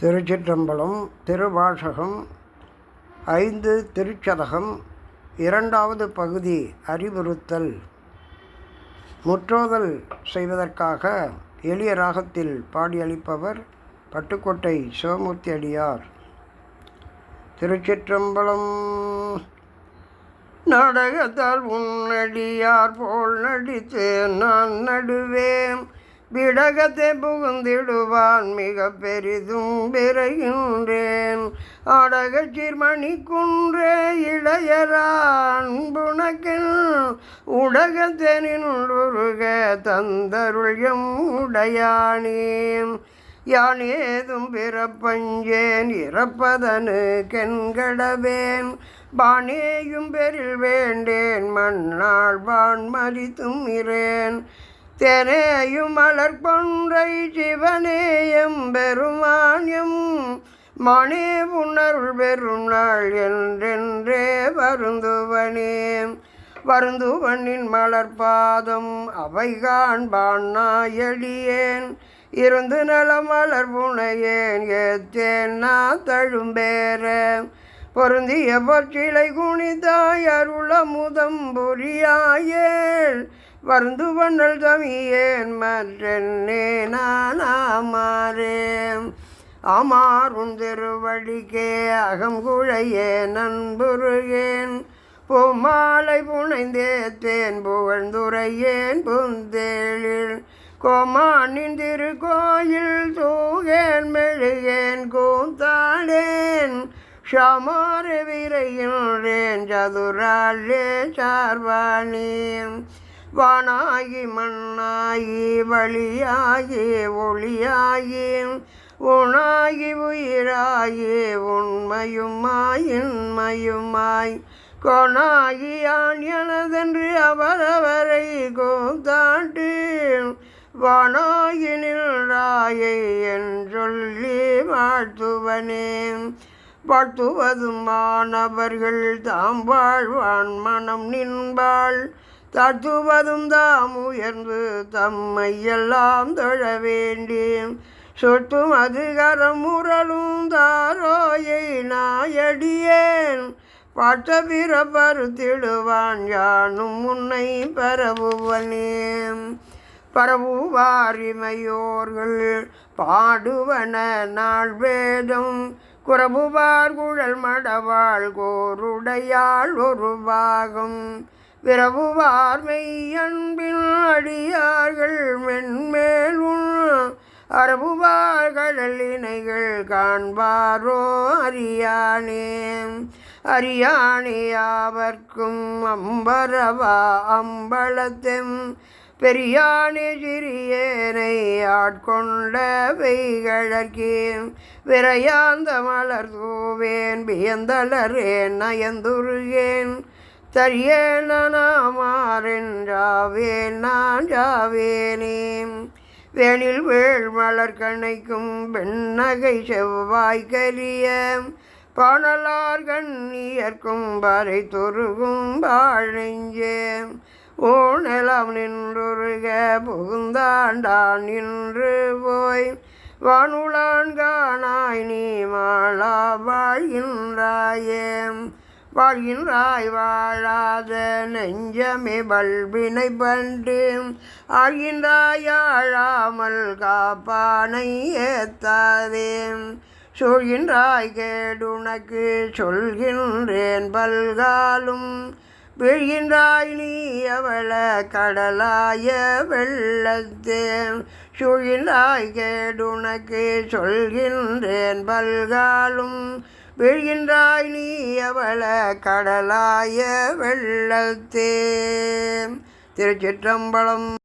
திருச்சிற்றம்பலம் திருவாசகம் ஐந்து திருச்சதகம் இரண்டாவது பகுதி அறிவுறுத்தல். முற்றோதல் செய்வதற்காக எளிய ராகத்தில் பாடியளிப்பவர் பட்டுக்கோட்டை சிவமூர்த்தி அடியார். திருச்சிற்றம்பலம் நாடகத்தால் உன்னடியார் போல் நடித்து நான் நடுவேன். விடகத்தை புகுந்திடுவான் மிக பெரிதும் விரைகின்றேன். ஆடகச் மணி குன்றே இளையரான் புனக்கில் உடகத்தெனின்றுருக தந்தருள்யம் உடையானேன் யான் ஏதும் பிறப்பஞ்சேன் இறப்பதனு கெண்கடவேன் பானேயும் பெரில் வேண்டேன் மண்ணாள் வான் மறித்தும் இரேன். தெனேயும் மலர் கொன்றை சிவனேயம் பெருமானியம் மணி உணர்வு பெரும் நாள் என்றென்றே வருந்துவனே. வருந்துவனின் மலர்பாதம் அவை காண்பான் நாயடியேன் இருந்து நல மலர் புனையேன் ஏத்தேன் நான் தழும்பேற பொருந்தி பொருந்திய பொற்றிலை குனிதாய் அருளமுதம் புரியாயேல் வருந்து வண்ணல் தமியேன் மற்றென்னே நான் நானாமாறேன் ஆமாறும் திருவடிக்கே அகங்குழையே நண்புருகேன். பூமாலை புனைந்தேத்தேன் புகழ்ந்துரையேன் புந்தேழில் கோமானின் திருக்கோயில் தூகேன் மெழுகேன் கூத்தாடேன். ஷமார விரைகின்றேன் சதுராலே சார்வானேன் வானாகி மண்ணாகி வழியாகி ஒளியாகி. உணாகி உயிராகி உண்மையுமாய் இன்மையுமாய். கொனாகி ஆண் எனதென்று அவரவரை கூத்தாட்டு வானாகி நின்றாயை என் சொல்லி வாழ்த்துவனே மாணவர்கள் தாம் வாழ்வான் மனம் நின்பாள். தாழ்த்துவதும் தாம் உயர்ந்து தம்மை எல்லாம் தொழ வேண்டி சொட்டும் அதிகாரம் முரளும் தாரோயை நாயடியேன். பாட்ட பிற பருத்திடுவான் யானும் முன்னை பரவுவனேன். பரவுவாரிமையோர்கள் பாடுவன நாள் வேதம் குறவுவார் குழல் மடவாள் கோருடையாள் ஒரு பாகம் விரவுவார் மெய்யன்பின் அடியார்கள் மென்மேலும் அரபுவார் கடல் இணைகள் காண்பாரோ அறியானே. அறியாணியாவர்க்கும் அம்பரவா அம்பலத்தெம். பெரியானே சிறியே சிறியேனை ஆட்கொண்ட வெய்கழக்கேன் விரையாந்த மலர் தூவேன் வியந்தளரேன் நயந்துருகேன். தரியேனாமாறென்றாவேன் நான் ஜாவேனேன். வேணில் வேள் மலர் கணைக்கும் பெண்ணகை செவ்வாய் கரிய பாணலார் கண்ணியர்க்கும் வரை தொருகும் வாழ்நெஞ்சேன் ஊனெலாம் நின்றுருக புகுந்தாண்டான் நின்று போய் வானுளான் காணாய் நீ மாளா வாழ்கின்றாயே. வாழ்கின்றாய் வாழாத நெஞ்சமே பல்வினை பண்டு ஆழ்கின்றாய் காப்பானை ஏத்தாதே. சொல்கின்றாய் கேடுனக்கு சொல்கின்றேன் பல்காலும் வீழ்கின்றாய் நீ அவள கடலாய வெள்ளத்தேன். சுழிந்தாய் கேடுனக்கு சொல்கின்றேன் பல்காலும். வீழ்கின்றாய் நீ அவள கடலாய வெள்ளத்தே திருச்சிற்றம்பலம்